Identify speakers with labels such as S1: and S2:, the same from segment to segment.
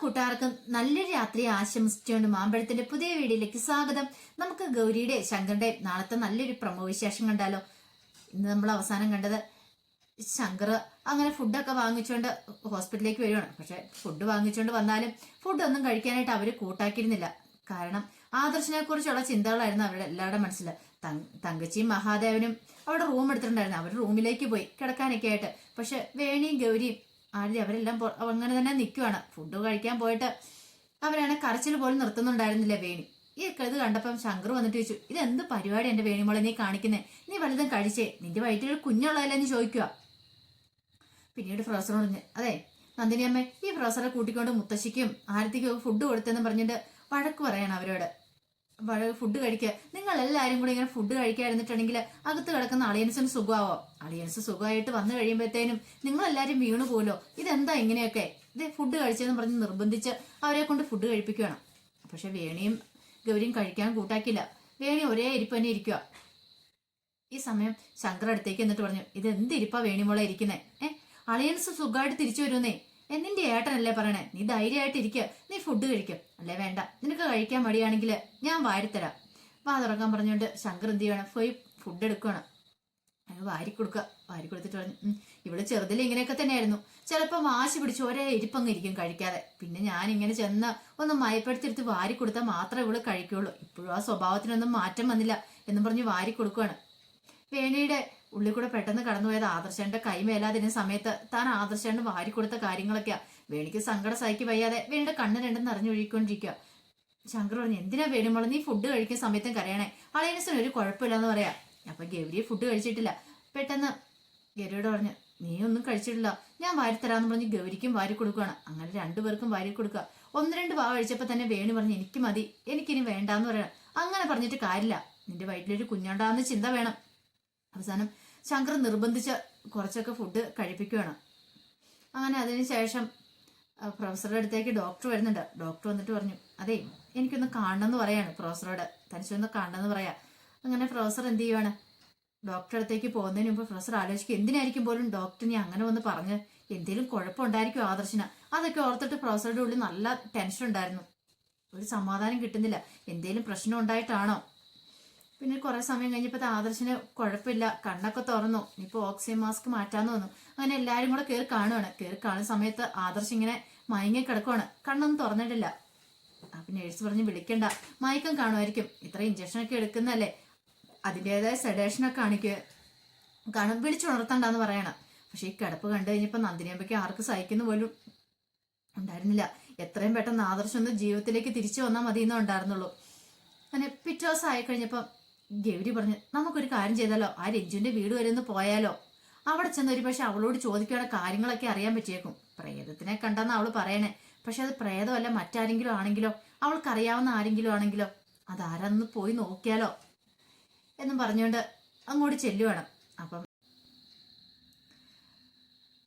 S1: കൂട്ടുകാർക്കും നല്ലൊരു രാത്രി ആശംസിച്ചുകൊണ്ട് മാമ്പഴത്തിന്റെ പുതിയ വീഡിയോയിലേക്ക് സ്വാഗതം. നമുക്ക് ഗൗരിയുടെ ശങ്കറിന്റെ നാളത്തെ നല്ലൊരു പ്രമോ വിശേഷം കണ്ടാലോ? ഇന്ന് നമ്മൾ അവസാനം കണ്ടത് ശങ്കർ അങ്ങനെ ഫുഡൊക്കെ വാങ്ങിച്ചുകൊണ്ട് ഹോസ്പിറ്റലിലേക്ക് വരുവാണ്. പക്ഷെ ഫുഡ് വാങ്ങിച്ചുകൊണ്ട് വന്നാലും ഫുഡ് ഫുഡൊന്നും കഴിക്കാനായിട്ട് അവർ കൂട്ടാക്കിയിരുന്നില്ല. കാരണം ആദർശിനെ കുറിച്ചുള്ള ചിന്തകളായിരുന്നു അവരുടെ എല്ലാവരുടെ മനസ്സിൽ തങ്കച്ചിയും മഹാദേവനും അവിടെ റൂം എടുത്തിട്ടുണ്ടായിരുന്നു. അവർ റൂമിലേക്ക് പോയി കിടക്കാനൊക്കെ ആയിട്ട് പക്ഷെ വേണിയും ഗൗരിയും ആര്യ അവരെല്ലാം അങ്ങനെ തന്നെ നിൽക്കുവാണ് ഫുഡ് കഴിക്കാൻ പോയിട്ട് അവരാണ് കരച്ചിൽ പോലും നിർത്തുന്നുണ്ടായിരുന്നില്ല വേണി? ഈ ഇത് കണ്ടപ്പം ശങ്കർ വന്നിട്ട് ചോദിച്ചു ഇത് എന്ത് പരിപാടി എന്റെ വേണിമോളെ നീ കാണിക്കുന്നേ? നീ വലുതും കഴിച്ചേ? നിന്റെ വയറ്റിൽ കുഞ്ഞുള്ളതല്ലേ എന്ന് ചോദിക്കുക. പിന്നീട് പ്രൊഫസർ പറഞ്ഞു അതെ നന്ദിനി അമ്മ ഈ പ്രൊഫസറെ കൂട്ടിക്കൊണ്ട് മുത്തശ്ശിക്കും ആരത്തിക്കും ഫുഡ് കൊടുത്തെന്ന് പറഞ്ഞിട്ട് വഴക്ക് പറയണം അവരോട്. ഫുഡ് കഴിക്കുക. നിങ്ങൾ എല്ലാവരും കൂടി ഇങ്ങനെ ഫുഡ് കഴിക്കാതിരുന്നിട്ടുണ്ടെങ്കിൽ അകത്ത് കിടക്കുന്ന അളിയൻസിന് സുഖമാവോ? അളിയൻസ് സുഖമായിട്ട് വന്നു കഴിയുമ്പോഴത്തേനും നിങ്ങൾ എല്ലാവരും വീണു പോലോ ഇതെന്താ ഇങ്ങനെയൊക്കെ? ഇത് ഫുഡ് കഴിച്ചതെന്ന് പറഞ്ഞ് നിർബന്ധിച്ച് അവരെ കൊണ്ട് ഫുഡ് കഴിപ്പിക്കുകയാണ്. പക്ഷെ വേണിയും ഗൗരിയും കഴിക്കാൻ കൂട്ടാക്കില്ല. വേണി ഒരേ ഇരിപ്പ് തന്നെ ഇരിക്കുക ഈ സമയം ശങ്കർ അടുത്തേക്ക് എന്നിട്ട് പറഞ്ഞു ഇത് എന്ത് ഇരിപ്പാ വേണിമോളെ ഇരിക്കുന്നേ? ഏഹ് അളിയൻസ് സുഖമായിട്ട് തിരിച്ചു വരുന്നേ. എന്നിന്റെ ഏട്ടനല്ലേ പറയണേ? നീ ധൈര്യമായിട്ട് ഇരിക്കുക നീ ഫുഡ് കഴിക്കും. അല്ലേ വേണ്ട. നിനക്ക് കഴിക്കാൻ മടിയാണെങ്കിൽ ഞാൻ വാരിത്തരാം. വാ തുറക്കാൻ പറഞ്ഞുകൊണ്ട് ശങ്കർ എന്ത് ചെയ്യണം? പോയി ഫുഡ് എടുക്കുകയാണ് അയാൾ വാരി കൊടുക്കുക. വാരി കൊടുത്തിട്ട് പറഞ്ഞു "ഉം, ഇവിടെ ചെറുതിൽ ഇങ്ങനെയൊക്കെ തന്നെയായിരുന്നു. ചിലപ്പോൾ വാശി പിടിച്ച് ഒരേ ഇരിപ്പങ്ങ് ഇരിക്കും കഴിക്കാതെ. പിന്നെ ഞാൻ ഇങ്ങനെ ചെന്ന് ഒന്ന് മയപ്പെടുത്തിയെടുത്ത് വാരി കൊടുത്താൽ മാത്രമേ ഇവൾ കഴിക്കുള്ളൂ. ഇപ്പോഴും ആ സ്വഭാവത്തിനൊന്നും മാറ്റം വന്നില്ല എന്നും പറഞ്ഞ് വാരി കൊടുക്കുകയാണ് വേണിയുടെ ഉള്ളിൽ കൂടെ പെട്ടെന്ന് കടന്നുപോയത് ആദർശന്റെ കൈ സമയത്ത് താൻ ആദർശന് വാരി കൊടുത്ത കാര്യങ്ങളൊക്കെയാ. വേണിക്ക് സങ്കടം സഹിക്ക് വയ്യാതെ വേണിയുടെ കണ്ണ് രണ്ടും നിറഞ്ഞൊഴുകിക്കൊണ്ടിരിക്കുക. ശങ്കർ പറഞ്ഞു എന്തിനാ വേണിമോളെ നീ ഫുഡ് കഴിക്കുന്ന സമയത്തും കരയണേ? അളയനസിന് ഒരു കുഴപ്പമില്ലെന്ന് പറയാ. അപ്പൊ ഗൗരി ഫുഡ് കഴിച്ചിട്ടില്ല. പെട്ടെന്ന് ഗൗരിയോട് പറഞ്ഞു നീ ഒന്നും കഴിച്ചിട്ടില്ല. ഞാൻ വാരിത്തരാന്ന് പറഞ്ഞ് ഗൗരിക്കും വാരി കൊടുക്കുകയാണ് അങ്ങനെ രണ്ടുപേർക്കും വാരി കൊടുക്കുക. ഒന്ന് രണ്ട് വാ കഴിച്ചപ്പോ തന്നെ വേണു പറഞ്ഞു എനിക്ക് മതി. എനിക്കിനി വേണ്ടാന്ന് പറയണം. അങ്ങനെ പറഞ്ഞിട്ട് കാര്യമില്ല. നിന്റെ വയറ്റിലൊരു കുഞ്ഞുണ്ടാവുന്ന ചിന്ത വേണം. അവസാനം ശങ്കർ നിർബന്ധിച്ച കുറച്ചൊക്കെ ഫുഡ് കഴിപ്പിക്കുകയാണ് അങ്ങനെ അതിനുശേഷം ശേഷം പ്രൊഫസറുടെ അടുത്തേക്ക് ഡോക്ടർ വരുന്നുണ്ട്. ഡോക്ടർ വന്നിട്ട് പറഞ്ഞു അതെ എനിക്കൊന്ന് കാണണമെന്ന് പറയാണ് പ്രൊഫസറോട് തനിച്ചൊന്ന് കാണണമെന്ന് പറയാം. അങ്ങനെ പ്രൊഫസർ എന്ത് ചെയ്യുവാണ്? ഡോക്ടറെ അടുത്തേക്ക് പോകുന്നതിന് മുമ്പ് പ്രൊഫസർ ആലോചിക്കും എന്തിനായിരിക്കും പോലും ഡോക്ടർ നീ അങ്ങനെ ഒന്ന് പറഞ്ഞ് എന്തെങ്കിലും കുഴപ്പമുണ്ടായിരിക്കും ആദർശന? അതൊക്കെ ഓർത്തിട്ട് പ്രൊഫസറുടെ ഉള്ളിൽ നല്ല ടെൻഷൻ ഉണ്ടായിരുന്നു. ഒരു സമാധാനം കിട്ടുന്നില്ല. എന്തെങ്കിലും പ്രശ്നം ഉണ്ടായിട്ടാണോ? പിന്നെ കുറെ സമയം കഴിഞ്ഞപ്പോൾ ആദർശിന് കുഴപ്പമില്ല കണ്ണൊക്കെ തുറന്നു. ഇനിയിപ്പോൾ ഓക്സിജൻ മാസ്ക് മാറ്റാന്ന് തോന്നു അങ്ങനെ എല്ലാരും കൂടെ കയറി കാണുവാണ്. കയറി കാണുന്ന സമയത്ത് ആദർശ് ഇങ്ങനെ മയങ്ങി കിടക്കുവാണ്. കണ്ണൊന്നും തുറന്നിട്ടില്ല. അപ്പൊ നേഴ്സ് പറഞ്ഞ് വിളിക്കണ്ട. മയക്കം കാണുമായിരിക്കും. ഇത്ര ഇഞ്ചക്ഷൻ ഒക്കെ എടുക്കുന്നല്ലേ അതിന്റെതായ സെഡേഷനൊക്കെ കാണിക്കുക കാണും വിളിച്ചുണർത്തണ്ടെന്ന് പറയണം. പക്ഷെ ഈ കിടപ്പ് കണ്ടു കഴിഞ്ഞപ്പോൾ നന്ദിനിയമ്മയ്ക്ക് ആർക്ക് സഹിക്കുന്ന പോലും ഉണ്ടായിരുന്നില്ല. എത്രയും പെട്ടെന്ന് ആദർശം ഒന്ന് ജീവിതത്തിലേക്ക് തിരിച്ചു വന്നാൽ മതി എന്നേ ഉണ്ടായിരുന്നുള്ളൂ. അങ്ങനെ പിറ്റേ ദിവസം ആയി കഴിഞ്ഞപ്പം ഗൗരി പറഞ്ഞു നമുക്കൊരു കാര്യം ചെയ്താലോ? ആ രഞ്ജുവിന്റെ വീട് വരെ ഒന്ന് പോയാലോ? അവിടെ ചെന്ന് ഒരു പക്ഷെ അവളോട് ചോദിക്കുകയാണ് കാര്യങ്ങളൊക്കെ അറിയാൻ പറ്റിയേക്കും. പ്രേതത്തിനെ കണ്ടെന്ന് അവൾ പറയണേ. പക്ഷെ അത് പ്രേതമല്ല മറ്റാരെങ്കിലും ആണെങ്കിലോ? അവൾക്ക് അറിയാവുന്ന ആരെങ്കിലും ആണെങ്കിലോ? അതാരാന്ന് പോയി നോക്കിയാലോ? എന്നും പറഞ്ഞുകൊണ്ട് അങ്ങോട്ട് ചെല്ലുവാണ്. അപ്പം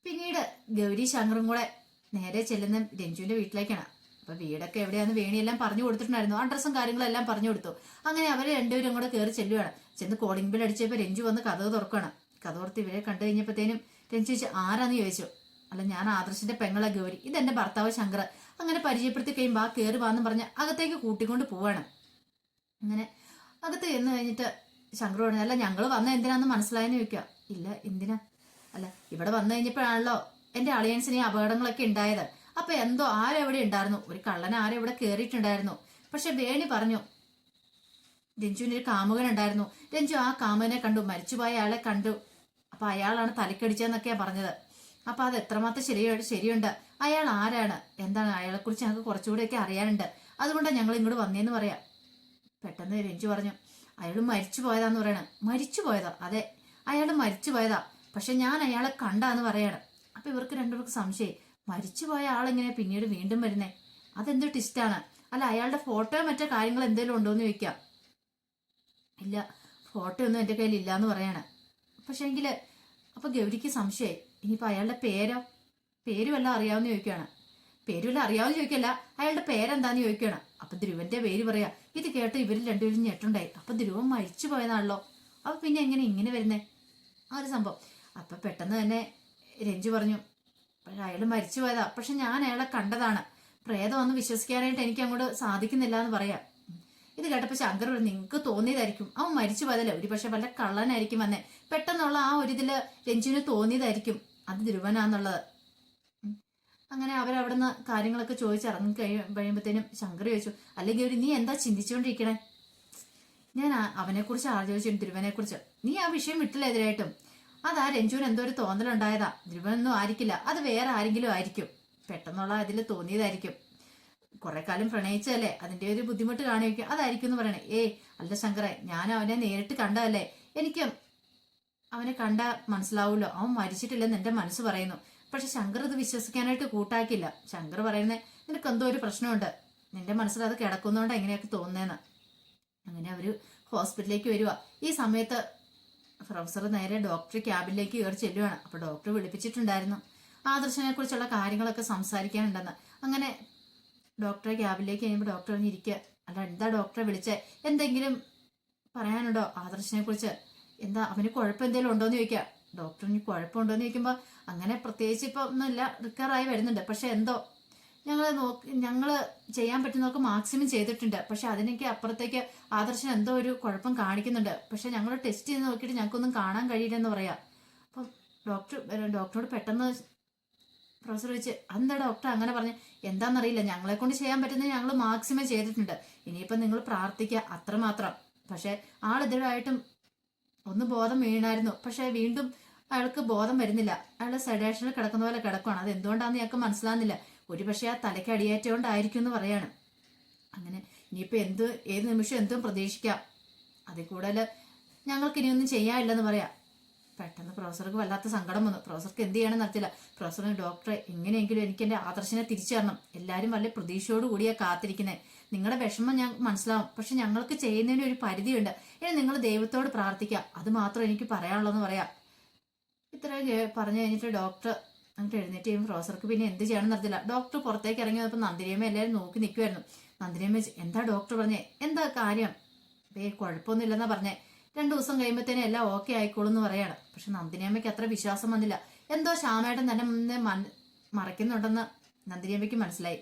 S1: പിന്നീട് ഗൗരി ശങ്കറും കൂടെ നേരെ ചെല്ലുന്ന രഞ്ജുവിന്റെ വീട്ടിലേക്കാണ്. അപ്പൊ വീടൊക്കെ എവിടെയാന്ന് വേണിയെല്ലാം പറഞ്ഞു കൊടുത്തിട്ടുണ്ടായിരുന്നു. അഡ്രസ്സും കാര്യങ്ങളെല്ലാം പറഞ്ഞു കൊടുത്തു. അങ്ങനെ അവർ രണ്ടുപേരും കൂടെ കയറി ചെല്ലുവാണ്. ചെന്ന് കോളിംഗ് ബിൽ അടിച്ചപ്പോൾ രഞ്ജു വന്ന് കഥ തുറക്കുകയാണ് കഥ തുറത്ത് ഇവരെ കണ്ടു കഴിഞ്ഞപ്പോഴത്തേനും രഞ്ജു ചോദിച്ചു ആരാന്ന് ചോദിച്ചു? അല്ല ഞാൻ ആദർശിന്റെ പെങ്ങളെ ഗൗരി. ഇതെന്റെ ഭർത്താവ് ശങ്കർ. അങ്ങനെ പരിചയപ്പെടുത്തി കഴിയുമ്പോൾ ആ കയറി വാന്നും പറഞ്ഞ് അകത്തേക്ക് കൂട്ടിക്കൊണ്ട് പോവാണ്. അങ്ങനെ അകത്ത് ചെന്ന് കഴിഞ്ഞിട്ട് ശങ്കർ പറഞ്ഞു അല്ല ഞങ്ങൾ വന്ന എന്തിനാന്ന് മനസ്സിലായെന്ന് ചോദിക്കുക ഇല്ല എന്തിനാ? അല്ല ഇവിടെ വന്നു കഴിഞ്ഞപ്പോഴാണല്ലോ എന്റെ അളിയൻസിന് അപകടങ്ങളൊക്കെ ഉണ്ടായത്. അപ്പൊ എന്തോ ആരെവിടെ ഉണ്ടായിരുന്നു? ഒരു കള്ളൻ ആരെവിടെ കയറിയിട്ടുണ്ടായിരുന്നു പക്ഷെ വേണി പറഞ്ഞു രഞ്ജുവിന് ഒരു കാമുകൻ ഉണ്ടായിരുന്നു. രഞ്ജു ആ കാമുകനെ കണ്ടു മരിച്ചുപോയ അയാളെ കണ്ടു. അപ്പൊ അയാളാണ് തലക്കടിച്ചതെന്നൊക്കെയാ പറഞ്ഞത്. അപ്പൊ അത് എത്രമാത്രം ശരിയോ ശരിയുണ്ട്? അയാൾ ആരാണ്? എന്താണ് അയാളെ കുറിച്ച് ഞങ്ങൾക്ക് കുറച്ചുകൂടെയൊക്കെ അറിയാനുണ്ട്. അതുകൊണ്ടാണ് ഞങ്ങൾ ഇങ്ങോട്ട് വന്നേന്ന് പറയാം. പെട്ടെന്ന് രഞ്ജു പറഞ്ഞു അയാൾ മരിച്ചു പോയതാന്ന് പറയണം. മരിച്ചു പോയതാ അതെ അയാൾ മരിച്ചു പോയതാ പക്ഷെ ഞാൻ അയാളെ കണ്ടാന്ന് പറയണം. അപ്പൊ ഇവർക്ക് രണ്ടുപേർക്ക് സംശയം മരിച്ചു പോയ ആളെങ്ങനെ പിന്നീട് വീണ്ടും വരുന്നേ? അതെന്ത് ടിസ്റ്റാണ് അല്ല അയാളുടെ ഫോട്ടോ മറ്റോ കാര്യങ്ങൾ എന്തെങ്കിലും ഉണ്ടോന്ന് ചോദിക്കാം. ഇല്ല ഫോട്ടോ ഒന്നും എന്റെ കയ്യിൽ ഇല്ലാന്ന് പറയാണ്. പക്ഷേ എങ്കിൽ അപ്പോൾ ഗൗരിക്ക് സംശയമായി. ഇനിയിപ്പോൾ അയാളുടെ പേരോ? പേര് വല്ല അറിയാവുന്ന ചോദിക്കുകയാണ് പേര് വല്ല അറിയാവുന്ന ചോദിക്കല്ല അയാളുടെ പേരെന്താന്ന് ചോദിക്കുകയാണ് അപ്പൊ ധ്രുവന്റെ പേര് പറയാ ഇത് കേട്ട് ഇവരിൽ രണ്ടുപേരും ഞെട്ടുണ്ടായി. അപ്പൊ ധ്രുവൻ മരിച്ചു പോയതാണല്ലോ. അപ്പൊ പിന്നെ എങ്ങനെ ഇങ്ങനെ വരുന്നേ? ആ ഒരു സംഭവം. അപ്പൊ പെട്ടെന്ന് തന്നെ രഞ്ജു പറഞ്ഞു പക്ഷെ അയാൾ മരിച്ചു പോയതാ. പക്ഷെ ഞാൻ അയാളെ കണ്ടതാണ്. പ്രേതമൊന്നും വിശ്വസിക്കാനായിട്ട് എനിക്ക് അങ്ങോട്ട് സാധിക്കുന്നില്ല എന്ന് പറയാം. ഇത് കേട്ടപ്പോൾ ശങ്കർ പറഞ്ഞു നിങ്ങൾക്ക് തോന്നിയതായിരിക്കും. അവൻ മരിച്ചു പോയതല്ലേ? ഒരു പക്ഷെ വല്ല കള്ളനായിരിക്കും വന്നേ. പെട്ടെന്നുള്ള ആ ഒരു ഇതിൽ രഞ്ജുവിന് തോന്നിയതായിരിക്കും. അത് ധ്രുവനാന്നുള്ളത്. അങ്ങനെ അവരവിടുന്ന് കാര്യങ്ങളൊക്കെ ചോദിച്ചിറങ്ങി കഴിയും കഴിയുമ്പോഴത്തേനും ശങ്കർ ചോദിച്ചു അല്ലെങ്കിൽ ഒരു നീ എന്താ ചിന്തിച്ചുകൊണ്ടിരിക്കണേ? ഞാൻ അവനെ കുറിച്ച് ആലോചിച്ചു ധ്രുവനെ കുറിച്ച് നീ ആ വിഷയം വിട്ടില്ല എതിരായിട്ടും. അതാ രഞ്ജുവിന് എന്തോ ഒരു തോന്നലുണ്ടായതാ. ധ്രുവനൊന്നും ആയിരിക്കില്ല. അത് വേറെ ആരെങ്കിലും ആയിരിക്കും. പെട്ടെന്നുള്ള അതിൽ തോന്നിയതായിരിക്കും. കുറെ കാലം പ്രണയിച്ചല്ലേ അതിന്റെ ഒരു ബുദ്ധിമുട്ട് കാണിക്കും അതായിരിക്കും എന്ന് പറയണേ. ഏയ് അല്ല ശങ്കറെ ഞാൻ അവനെ നേരിട്ട് കണ്ടതല്ലേ? എനിക്ക് അവനെ കണ്ട മനസ്സിലാവുമല്ലോ. അവൻ മരിച്ചിട്ടില്ലെന്ന് എന്റെ മനസ്സ് പറയുന്നു. പക്ഷെ ശങ്കർ ഇത് വിശ്വസിക്കാനായിട്ട് കൂട്ടാക്കില്ല ശങ്കർ പറയുന്നത് നിനക്ക് എന്തോ ഒരു പ്രശ്നമുണ്ട്. നിന്റെ മനസ്സിൽ അത് കിടക്കുന്നോണ്ട് എങ്ങനെയൊക്കെ തോന്നുന്നതെന്ന് അങ്ങനെ അവർ ഹോസ്പിറ്റലിലേക്ക് വരുവാ. ഈ സമയത്ത് പ്രൊഫസർ നേരെ ഡോക്ടർ ക്യാബിനിലേക്ക് കയറി ചെല്ലുവാണ്. അപ്പൊ ഡോക്ടർ വിളിപ്പിച്ചിട്ടുണ്ടായിരുന്നു. ആദർശനെ കുറിച്ചുള്ള കാര്യങ്ങളൊക്കെ സംസാരിക്കാനുണ്ടെന്ന്. അങ്ങനെ ഡോക്ടറെ ക്യാബിലേക്ക് കഴിയുമ്പോൾ ഡോക്ടർ പറഞ്ഞിരിക്കുക അല്ല എന്താ ഡോക്ടറെ വിളിച്ച? എന്തെങ്കിലും പറയാനുണ്ടോ ആദർശനെ കുറിച്ച് എന്താ അവന് കുഴപ്പം എന്തെങ്കിലും ഉണ്ടോ എന്ന് ചോദിക്കുക ഡോക്ടറിന് കുഴപ്പമുണ്ടോ എന്ന് ചോദിക്കുമ്പോൾ അങ്ങനെ പ്രത്യേകിച്ച് ഇപ്പൊ ഒന്നുമില്ല റിക്കവറായി വരുന്നുണ്ട്. പക്ഷെ എന്തോ ഞങ്ങൾ നോക്കി ഞങ്ങൾ ചെയ്യാൻ പറ്റുന്നതൊക്കെ മാക്സിമം ചെയ്തിട്ടുണ്ട്. പക്ഷെ അതിനൊക്കെ അപ്പുറത്തേക്ക് ആദർശൻ എന്തോ ഒരു കുഴപ്പം കാണിക്കുന്നുണ്ട്. പക്ഷെ ഞങ്ങൾ ടെസ്റ്റ് ചെയ്ത് നോക്കിയിട്ട് ഞങ്ങൾക്കൊന്നും കാണാൻ കഴിയില്ലെന്ന് പറയാം. അപ്പം ഡോക്ടർ ഡോക്ടറോട് പെട്ടെന്ന് പ്രൊഫസർ ചോദിച്ച് എന്താ ഡോക്ടർ അങ്ങനെ പറഞ്ഞു എന്താണെന്നറിയില്ല ഞങ്ങളെ കൊണ്ട് ചെയ്യാൻ പറ്റുന്നത് ഞങ്ങൾ മാക്സിമം ചെയ്തിട്ടുണ്ട്. ഇനിയിപ്പം നിങ്ങൾ പ്രാർത്ഥിക്കുക അത്രമാത്രം പക്ഷെ ആളിതിടായിട്ടും ഒന്ന് ബോധം വീണായിരുന്നു. പക്ഷെ വീണ്ടും അയാൾക്ക് ബോധം വരുന്നില്ല. അയാൾ സെഡേഷനിൽ കിടക്കുന്ന പോലെ കിടക്കുവാണ്. അത് എന്തുകൊണ്ടാണെന്ന് ഞങ്ങൾക്ക് മനസ്സിലാകുന്നില്ല. ഒരു പക്ഷേ ആ തലയ്ക്ക് അടിയേറ്റുകൊണ്ടായിരിക്കും എന്ന് പറയാണ്. അങ്ങനെ ഇനിയിപ്പോൾ എന്ത് ഏത് നിമിഷം എന്തും പ്രതീക്ഷിക്കാം. അതിൽ കൂടുതൽ ഞങ്ങൾക്ക് ഇനിയൊന്നും ചെയ്യാനില്ലെന്ന് പറയാം. പെട്ടെന്ന് പ്രൊഫസർക്ക് വല്ലാത്ത സങ്കടം വന്നു. പ്രൊഫസർക്ക് എന്ത് ചെയ്യണമെന്ന് നടത്തില്ല പ്രൊഫസറിന് ഡോക്ടറെ എങ്ങനെയെങ്കിലും എനിക്ക് എന്റെ ആദർശനെ തിരിച്ചു തരണം എല്ലാവരും വലിയ പ്രതീക്ഷയോട് കൂടിയാ കാത്തിരിക്കുന്നത് നിങ്ങളുടെ വിഷമം ഞാൻ മനസ്സിലാവും. പക്ഷെ ഞങ്ങൾക്ക് ചെയ്യുന്നതിന് ഒരു പരിധിയുണ്ട്. ഇനി നിങ്ങൾ ദൈവത്തോട് പ്രാർത്ഥിക്കുക അത് മാത്രം എനിക്ക് പറയാനുള്ളതെന്ന് പറയാം. ഇത്ര പറഞ്ഞു കഴിഞ്ഞിട്ട് ഡോക്ടർ അങ്ങോട്ട് എഴുന്നേറ്റ് കഴിയുമ്പോൾ പ്രൊഫസർക്ക് പിന്നെ എന്ത് ചെയ്യണമെന്ന് അറിയില്ല ഡോക്ടർ പുറത്തേക്ക് ഇറങ്ങി വന്നപ്പോൾ നന്ദിനിയമ്മ എല്ലാവരും നോക്കി നിൽക്കുമായിരുന്നു നന്ദിനിയമ്മ എന്താ ഡോക്ടർ പറഞ്ഞേ? എന്താ കാര്യം? ഏ കുഴപ്പമൊന്നുമില്ലെന്നാ പറഞ്ഞേ. രണ്ടു ദിവസം കഴിയുമ്പോഴത്തേനും എല്ലാം ഓക്കെ ആയിക്കോളും എന്ന് പറയാണ്. പക്ഷെ നന്ദിനിയമ്മയ്ക്ക് അത്ര വിശ്വാസം വന്നില്ല. എന്തോ ശ്യാമേട്ടൻ തന്നെ മൻ- മറയ്ക്കുന്നുണ്ടെന്ന് നന്ദിനിയമ്മയ്ക്ക് മനസ്സിലായി.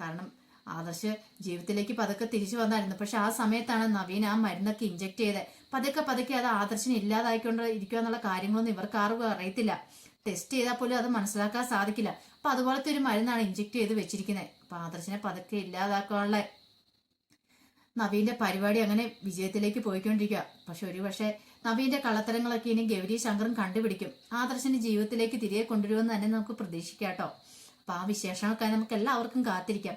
S1: കാരണം ആദർശ് ജീവിതത്തിലേക്ക് പതുക്കെ തിരിച്ചു വന്നായിരുന്നു. പക്ഷെ ആ സമയത്താണ് നവീൻ ആ മരുന്നൊക്കെ ഇഞ്ചെക്ട് ചെയ്തത്. പതുക്കെ പതുക്കെ അത് ആദർശിന് ഇല്ലാതായിക്കൊണ്ട് ഇരിക്കുക എന്നുള്ള കാര്യങ്ങളൊന്നും ഇവർക്ക് ആർക്കും അറിയത്തില്ല. ടെസ്റ്റ് ചെയ്താൽ പോലും അത് മനസ്സിലാക്കാൻ സാധിക്കില്ല. അപ്പൊ അതുപോലത്തെ ഒരു മരുന്നാണ് ഇഞ്ചെക്ട് ചെയ്ത് വെച്ചിരിക്കുന്നത്. അപ്പൊ ആദർശിനെ പതുക്കെ ഇല്ലാതാക്കാനുള്ള നവീന്റെ പരിപാടി അങ്ങനെ വിജയത്തിലേക്ക് പോയിക്കൊണ്ടിരിക്കുക. പക്ഷെ ഒരു പക്ഷേ നവീന്റെ കള്ളത്തരങ്ങളൊക്കെ ഇനി ഗൗരി ശങ്കറും കണ്ടുപിടിക്കും. ആദർശന് ജീവിതത്തിലേക്ക് തിരികെ കൊണ്ടുവരുമെന്ന് തന്നെ നമുക്ക് പ്രതീക്ഷിക്കാം കേട്ടോ. അപ്പൊ ആ വിശേഷമൊക്കെ നമുക്ക് എല്ലാവർക്കും കാത്തിരിക്കാം.